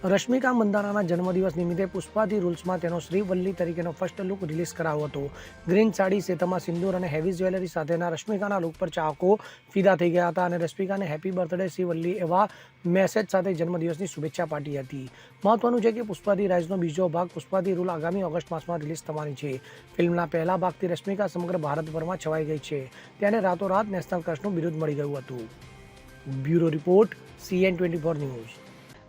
રશ્મિકા મંદાનાના જન્મદિવસ નિમિત્તે પુષ્પાથી રૂલ્સમાં તેનો શ્રીવલ્લી તરીકેનો ફર્સ્ટ લુક રિલીઝ કરાયો હતો. ગ્રીન સાડી સેતમાં સિંદૂર અને હેવી જ્વેલરી સાથેના રશ્મિકાના લુક પર ચાહકો ફિદા થઈ ગયા હતા અને રશ્મિકાને હેપી બર્થડે શ્રીવલ્લી એવા મેસેજ સાથે જન્મદિવસની શુભેચ્છા પાઠવી હતી. મહત્વનું છે કે પુષ્પાથી રાઇઝનો બીજો ભાગ, પુષ્પાથી રૂલ આગામી ઓગસ્ટ માસમાં રિલીઝ થવાની છે. ફિલ્મના પહેલા ભાગથી રશ્મિકા સમગ્ર ભારતભરમાં છવાઈ ગઈ છે. તેને રાતોરાત નેશનલ ક્રશનું બિરુદ મળી ગયું હતું. Bureau report C N twenty four news.